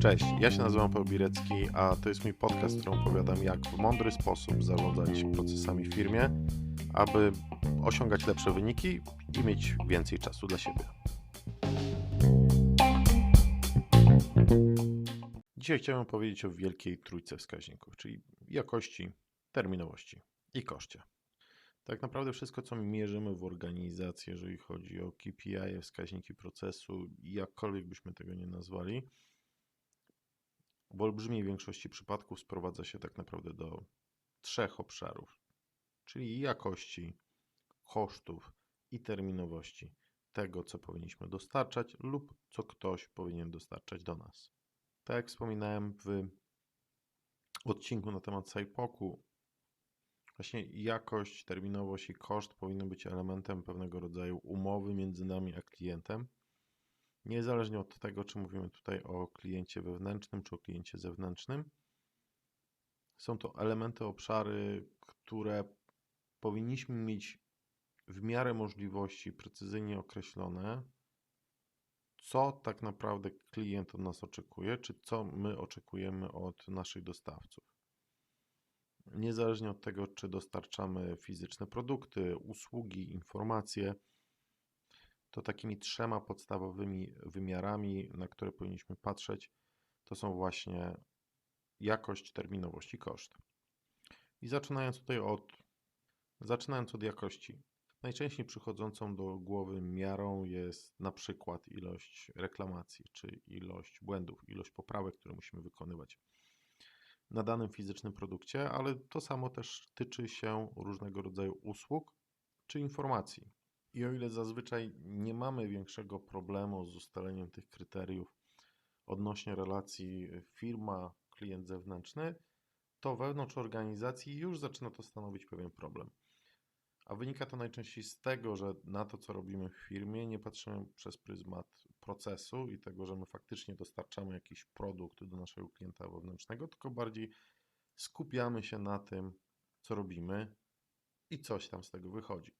Cześć, ja się nazywam Paweł Birecki, a to jest mój podcast, w którym opowiadam, jak w mądry sposób zarządzać procesami w firmie, aby osiągać lepsze wyniki i mieć więcej czasu dla siebie. Dzisiaj chciałem powiedzieć o wielkiej trójce wskaźników, czyli jakości, terminowości i koszcie. Tak naprawdę wszystko, co mierzymy w organizacji, jeżeli chodzi o KPI, wskaźniki procesu, jakkolwiek byśmy tego nie nazwali, w olbrzymiej większości przypadków sprowadza się tak naprawdę do trzech obszarów, czyli jakości, kosztów i terminowości tego, co powinniśmy dostarczać lub co ktoś powinien dostarczać do nas. Tak jak wspominałem w odcinku na temat SciPoku, właśnie jakość, terminowość i koszt powinny być elementem pewnego rodzaju umowy między nami a klientem niezależnie od tego, czy mówimy tutaj o kliencie wewnętrznym, czy o kliencie zewnętrznym. Są to elementy, obszary, które powinniśmy mieć w miarę możliwości precyzyjnie określone, co tak naprawdę klient od nas oczekuje, czy co my oczekujemy od naszych dostawców. Niezależnie od tego, czy dostarczamy fizyczne produkty, usługi, informacje, to takimi trzema podstawowymi wymiarami, na które powinniśmy patrzeć, to są właśnie jakość, terminowość i koszt. I zaczynając tutaj od, zaczynając od jakości. Najczęściej przychodzącą do głowy miarą jest na przykład ilość reklamacji, czy ilość błędów, ilość poprawek, które musimy wykonywać na danym fizycznym produkcie, ale to samo też tyczy się różnego rodzaju usług czy informacji. I o ile zazwyczaj nie mamy większego problemu z ustaleniem tych kryteriów odnośnie relacji firma, klient zewnętrzny, to wewnątrz organizacji już zaczyna to stanowić pewien problem. A wynika to najczęściej z tego, że na to, co robimy w firmie, nie patrzymy przez pryzmat procesu i tego, że my faktycznie dostarczamy jakiś produkt do naszego klienta wewnętrznego, tylko bardziej skupiamy się na tym, co robimy i coś tam z tego wychodzi.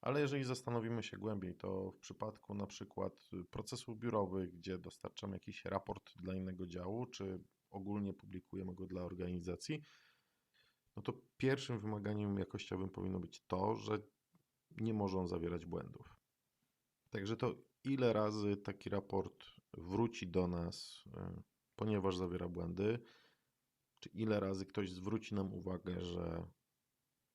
Ale jeżeli zastanowimy się głębiej, to w przypadku na przykład procesów biurowych, gdzie dostarczamy jakiś raport dla innego działu, czy ogólnie publikujemy go dla organizacji, no to pierwszym wymaganiem jakościowym powinno być to, że nie może on zawierać błędów. Także to ile razy taki raport wróci do nas, y, ponieważ zawiera błędy, czy ile razy ktoś zwróci nam uwagę, że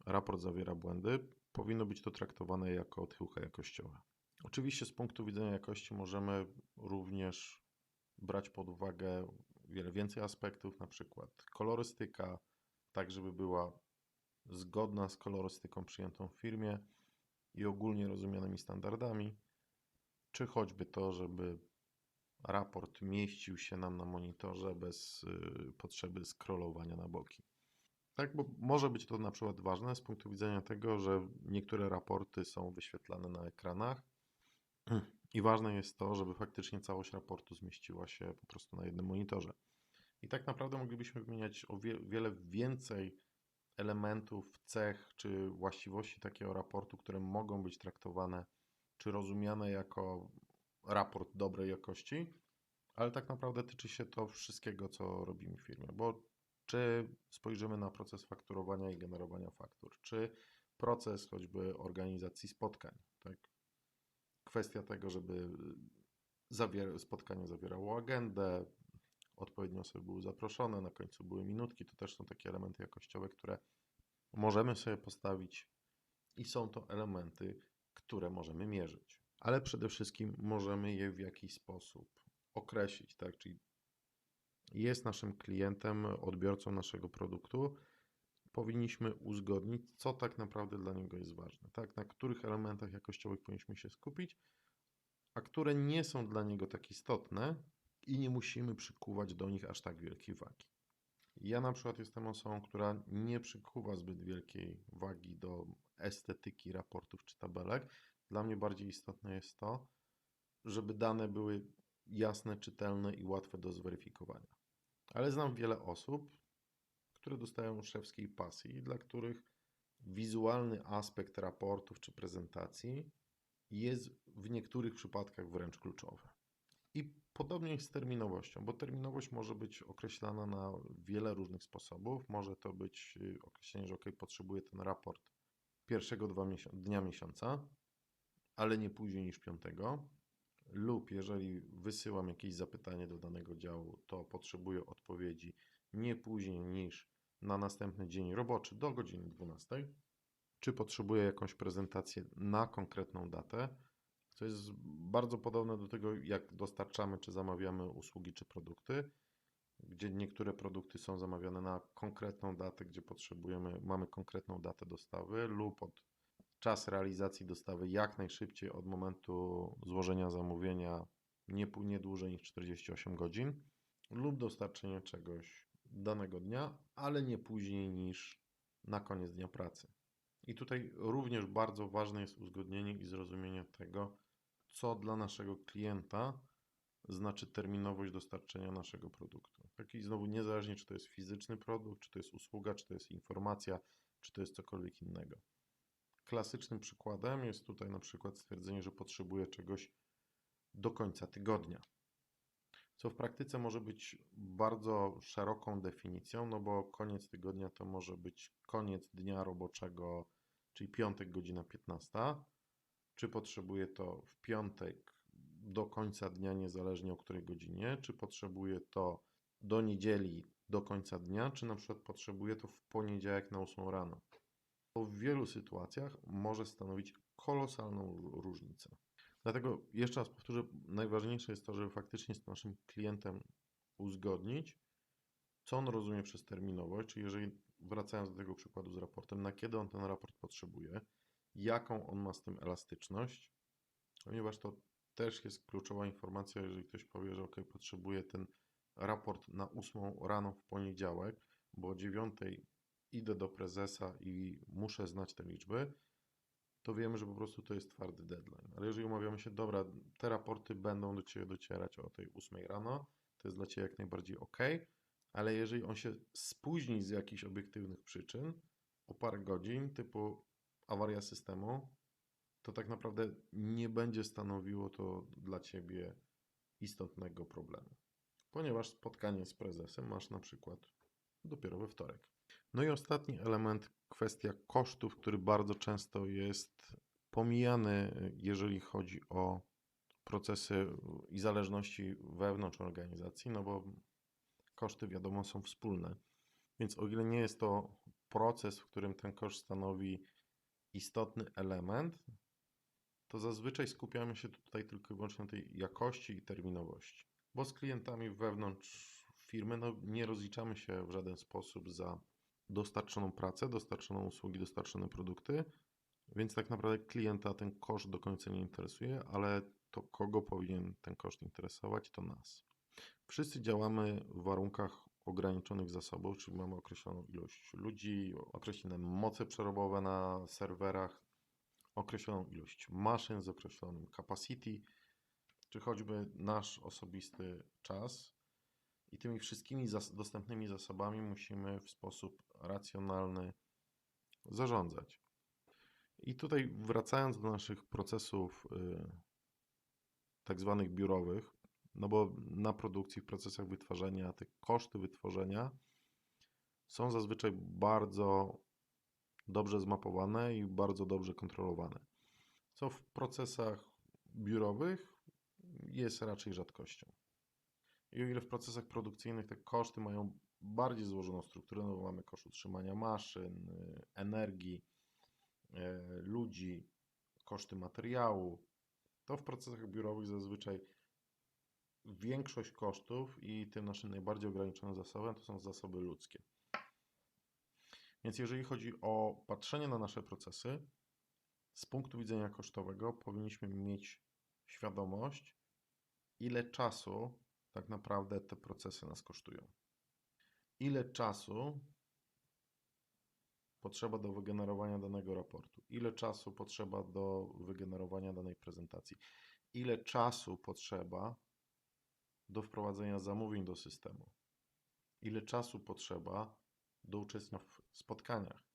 raport zawiera błędy, powinno być to traktowane jako odchyłka jakościowa. Oczywiście z punktu widzenia jakości możemy również brać pod uwagę wiele więcej aspektów, na przykład kolorystyka, tak żeby była zgodna z kolorystyką przyjętą w firmie i ogólnie rozumianymi standardami, czy choćby to, żeby raport mieścił się nam na monitorze bez y, potrzeby scrollowania na boki. Tak, bo może być to na przykład ważne z punktu widzenia tego, że niektóre raporty są wyświetlane na ekranach i ważne jest to, żeby faktycznie całość raportu zmieściła się po prostu na jednym monitorze. I tak naprawdę moglibyśmy wymieniać o wie, wiele więcej elementów, cech czy właściwości takiego raportu, które mogą być traktowane czy rozumiane jako raport dobrej jakości, ale tak naprawdę tyczy się to wszystkiego, co robimy w firmie, bo czy spojrzymy na proces fakturowania i generowania faktur, czy proces choćby organizacji spotkań. Tak? Kwestia tego, żeby zawier spotkanie zawierało agendę, odpowiednie osoby były zaproszone, na końcu były minutki, to też są takie elementy jakościowe, które możemy sobie postawić i są to elementy, które możemy mierzyć. Ale przede wszystkim możemy je w jakiś sposób określić, tak? Czyli jest naszym klientem, odbiorcą naszego produktu, powinniśmy uzgodnić, co tak naprawdę dla niego jest ważne, tak? na których elementach jakościowych powinniśmy się skupić, a które nie są dla niego tak istotne i nie musimy przykuwać do nich aż tak wielkiej wagi. Ja na przykład jestem osobą, która nie przykuwa zbyt wielkiej wagi do estetyki raportów czy tabelek. Dla mnie bardziej istotne jest to, żeby dane były jasne, czytelne i łatwe do zweryfikowania. Ale znam wiele osób, które dostają szewskiej pasji, dla których wizualny aspekt raportów czy prezentacji jest w niektórych przypadkach wręcz kluczowe. I podobnie jest z terminowością, bo terminowość może być określana na wiele różnych sposobów. Może to być y, określenie, że OK, potrzebuję ten raport pierwszego dnia miesiąca, ale nie później niż piątego. Lub jeżeli wysyłam jakieś zapytanie do danego działu, to potrzebuję odpowiedzi nie później niż na następny dzień roboczy do godziny 12. Czy potrzebuję jakąś prezentację na konkretną datę, co jest bardzo podobne do tego, jak dostarczamy czy zamawiamy usługi czy produkty, gdzie niektóre produkty są zamawiane na konkretną datę, gdzie potrzebujemy, mamy konkretną datę dostawy lub od czas realizacji dostawy jak najszybciej od momentu złożenia zamówienia, nie, nie dłużej niż 48 godzin, lub dostarczenie czegoś danego dnia, ale nie później niż na koniec dnia pracy. I tutaj również bardzo ważne jest uzgodnienie i zrozumienie tego, co dla naszego klienta znaczy terminowość dostarczenia naszego produktu. Taki znowu niezależnie, czy to jest fizyczny produkt, czy to jest usługa, czy to jest informacja, czy to jest cokolwiek innego. Klasycznym przykładem jest tutaj na przykład stwierdzenie, że potrzebuję czegoś do końca tygodnia. Co w praktyce może być bardzo szeroką definicją, no bo koniec tygodnia to może być koniec dnia roboczego, czyli piątek, godzina 15. Czy potrzebuję to w piątek do końca dnia, niezależnie o której godzinie, czy potrzebuję to do niedzieli do końca dnia, czy na przykład potrzebuję to w poniedziałek na 8 rano. To w wielu sytuacjach może stanowić kolosalną ró- różnicę. Dlatego jeszcze raz powtórzę, najważniejsze jest to, żeby faktycznie z naszym klientem uzgodnić, co on rozumie przez terminowość, czyli jeżeli wracając do tego przykładu z raportem, na kiedy on ten raport potrzebuje, jaką on ma z tym elastyczność, ponieważ to też jest kluczowa informacja, jeżeli ktoś powie, że OK, potrzebuję ten raport na 8 rano w poniedziałek, bo o 9 idę do prezesa i muszę znać te liczby, to wiemy, że po prostu to jest twardy deadline. Ale jeżeli umawiamy się, dobra, te raporty będą do Ciebie docierać o tej 8 rano, to jest dla Ciebie jak najbardziej ok, ale jeżeli on się spóźni z jakichś obiektywnych przyczyn o parę godzin, typu awaria systemu, to tak naprawdę nie będzie stanowiło to dla Ciebie istotnego problemu. Ponieważ spotkanie z prezesem masz na przykład dopiero we wtorek. No i ostatni element, kwestia kosztów, który bardzo często jest pomijany, jeżeli chodzi o procesy i zależności wewnątrz organizacji, no bo koszty wiadomo są wspólne. Więc o ile nie jest to proces, w którym ten koszt stanowi istotny element, to zazwyczaj skupiamy się tutaj tylko i wyłącznie na tej jakości i terminowości. Bo z klientami wewnątrz firmy no, nie rozliczamy się w żaden sposób za dostarczoną pracę, dostarczoną usługi, dostarczone produkty, więc tak naprawdę klienta ten koszt do końca nie interesuje, ale to kogo powinien ten koszt interesować, to nas. Wszyscy działamy w warunkach ograniczonych zasobów, czyli mamy określoną ilość ludzi, określone moce przerobowe na serwerach, określoną ilość maszyn z określonym capacity, czy choćby nasz osobisty czas. I tymi wszystkimi zas- dostępnymi zasobami musimy w sposób racjonalny zarządzać. I tutaj wracając do naszych procesów y, tak zwanych biurowych, no bo na produkcji, w procesach wytwarzania, te koszty wytworzenia są zazwyczaj bardzo dobrze zmapowane i bardzo dobrze kontrolowane. Co w procesach biurowych jest raczej rzadkością. I o ile w procesach produkcyjnych te koszty mają bardziej złożoną strukturę, no bo mamy koszt utrzymania maszyn, y, energii, y, ludzi, koszty materiału, to w procesach biurowych zazwyczaj większość kosztów i tym naszym najbardziej ograniczonym zasobem to są zasoby ludzkie. Więc jeżeli chodzi o patrzenie na nasze procesy, z punktu widzenia kosztowego powinniśmy mieć świadomość, ile czasu tak naprawdę te procesy nas kosztują. Ile czasu potrzeba do wygenerowania danego raportu, ile czasu potrzeba do wygenerowania danej prezentacji, ile czasu potrzeba do wprowadzenia zamówień do systemu, ile czasu potrzeba do uczestnictwa w spotkaniach,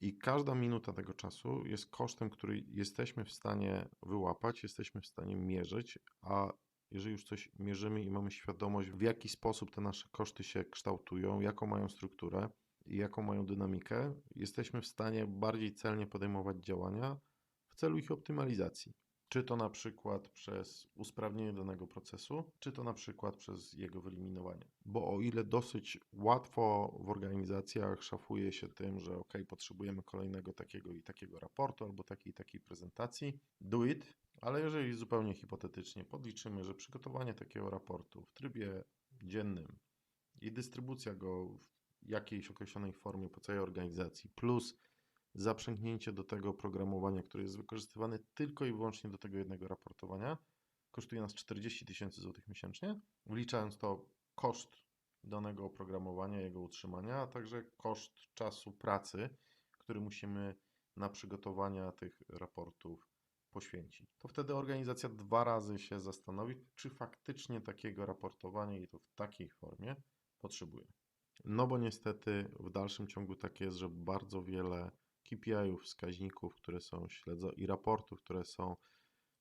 I każda minuta tego czasu jest kosztem, który jesteśmy w stanie wyłapać, jesteśmy w stanie mierzyć, a jeżeli już coś mierzymy i mamy świadomość, w jaki sposób te nasze koszty się kształtują, jaką mają strukturę i jaką mają dynamikę, jesteśmy w stanie bardziej celnie podejmować działania w celu ich optymalizacji. Czy to na przykład przez usprawnienie danego procesu, czy to na przykład przez jego wyeliminowanie. Bo o ile dosyć łatwo w organizacjach szafuje się tym, że ok, potrzebujemy kolejnego takiego i takiego raportu albo takiej i takiej prezentacji, do it, ale jeżeli zupełnie hipotetycznie podliczymy, że przygotowanie takiego raportu w trybie dziennym i dystrybucja go w jakiejś określonej formie po całej organizacji, plus zaprzęgnięcie do tego oprogramowania, które jest wykorzystywane tylko i wyłącznie do tego jednego raportowania, kosztuje nas 40 tysięcy złotych miesięcznie, wliczając to koszt danego oprogramowania, jego utrzymania, a także koszt czasu pracy, który musimy na przygotowania tych raportów poświęcić. To wtedy organizacja dwa razy się zastanowi, czy faktycznie takiego raportowania i to w takiej formie potrzebuje. No bo niestety w dalszym ciągu tak jest, że bardzo wiele KPI-ów, wskaźników, które są śledzone i raportów, które są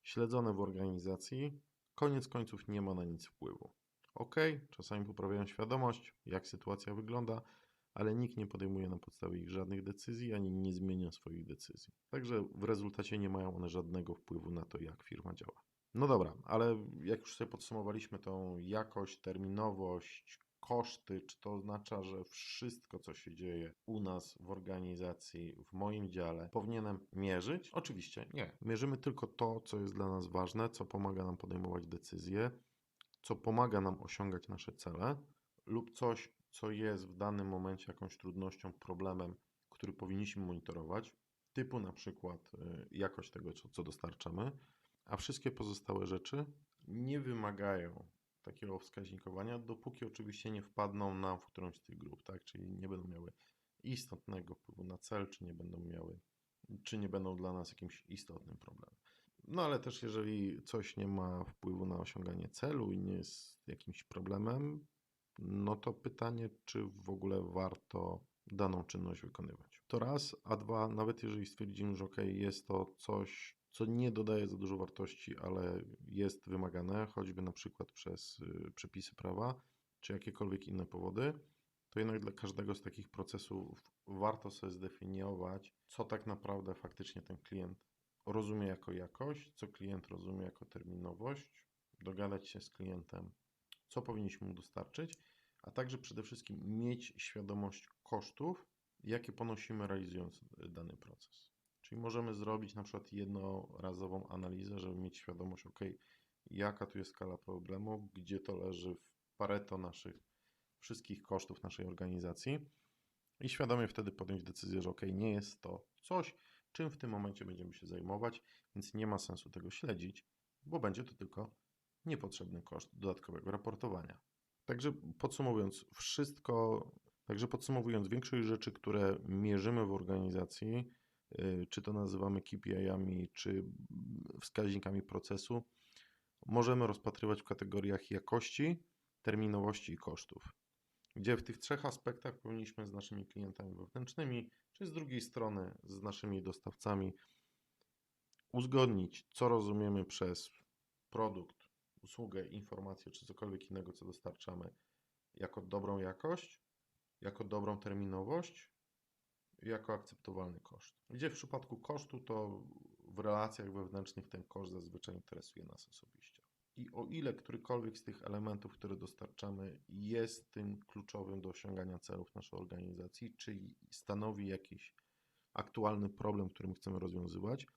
śledzone w organizacji, koniec końców nie ma na nic wpływu. Ok, czasami poprawiają świadomość, jak sytuacja wygląda, ale nikt nie podejmuje na podstawie ich żadnych decyzji, ani nie zmienia swoich decyzji. Także w rezultacie nie mają one żadnego wpływu na to, jak firma działa. No dobra, ale jak już sobie podsumowaliśmy tą jakość, terminowość, koszty, czy to oznacza, że wszystko, co się dzieje u nas w organizacji, w moim dziale, powinienem mierzyć? Oczywiście nie. Mierzymy tylko to, co jest dla nas ważne, co pomaga nam podejmować decyzje, co pomaga nam osiągać nasze cele, lub coś, co jest w danym momencie jakąś trudnością, problemem, który powinniśmy monitorować, typu na przykład y, jakość tego, co, co dostarczamy, a wszystkie pozostałe rzeczy nie wymagają takiego wskaźnikowania, dopóki oczywiście nie wpadną nam w którąś z tych grup, tak? Czyli nie będą miały istotnego wpływu na cel, czy nie będą miały, czy nie będą dla nas jakimś istotnym problemem. No ale też jeżeli coś nie ma wpływu na osiąganie celu i nie jest jakimś problemem, no to pytanie, czy w ogóle warto daną czynność wykonywać. To raz, a dwa, nawet jeżeli stwierdzimy, że ok, jest to coś, co nie dodaje za dużo wartości, ale jest wymagane, choćby na przykład przez y, przepisy prawa, czy jakiekolwiek inne powody, to jednak dla każdego z takich procesów warto sobie zdefiniować, co tak naprawdę faktycznie ten klient rozumie jako jakość, co klient rozumie jako terminowość, dogadać się z klientem, co powinniśmy mu dostarczyć, a także przede wszystkim mieć świadomość kosztów, jakie ponosimy realizując dany proces. Czyli możemy zrobić na przykład jednorazową analizę, żeby mieć świadomość, ok, jaka tu jest skala problemu, gdzie to leży w pareto naszych wszystkich kosztów naszej organizacji i świadomie wtedy podjąć decyzję, że ok, nie jest to coś, czym w tym momencie będziemy się zajmować, więc nie ma sensu tego śledzić, bo będzie to tylko niepotrzebny koszt dodatkowego raportowania. Także podsumowując, wszystko, także podsumowując, większość rzeczy, które mierzymy w organizacji, czy to nazywamy KPI-ami, czy wskaźnikami procesu, możemy rozpatrywać w kategoriach jakości, terminowości i kosztów. Gdzie w tych trzech aspektach powinniśmy z naszymi klientami wewnętrznymi, czy z drugiej strony z naszymi dostawcami uzgodnić, co rozumiemy przez produkt, usługę, informację czy cokolwiek innego, co dostarczamy, jako dobrą jakość, jako dobrą terminowość, jako akceptowalny koszt. Gdzie w przypadku kosztu, to w relacjach wewnętrznych ten koszt zazwyczaj interesuje nas osobiście. I o ile którykolwiek z tych elementów, które dostarczamy, jest tym kluczowym do osiągania celów naszej organizacji, czyli stanowi jakiś aktualny problem, który chcemy rozwiązywać,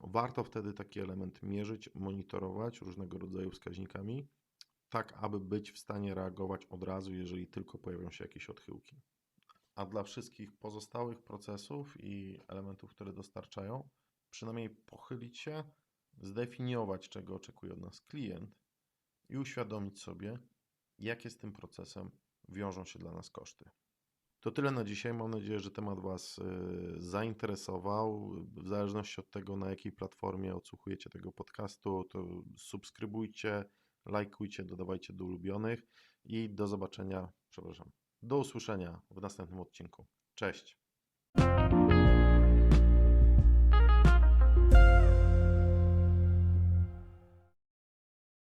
warto wtedy taki element mierzyć, monitorować różnego rodzaju wskaźnikami, tak aby być w stanie reagować od razu, jeżeli tylko pojawią się jakieś odchyłki. A dla wszystkich pozostałych procesów i elementów, które dostarczają, przynajmniej pochylić się, zdefiniować, czego oczekuje od nas klient i uświadomić sobie, jakie z tym procesem wiążą się dla nas koszty. To tyle na dzisiaj. Mam nadzieję, że temat Was y, zainteresował. W zależności od tego, na jakiej platformie odsłuchujecie tego podcastu, to subskrybujcie, lajkujcie, dodawajcie do ulubionych i do zobaczenia, przepraszam, do usłyszenia w następnym odcinku. Cześć!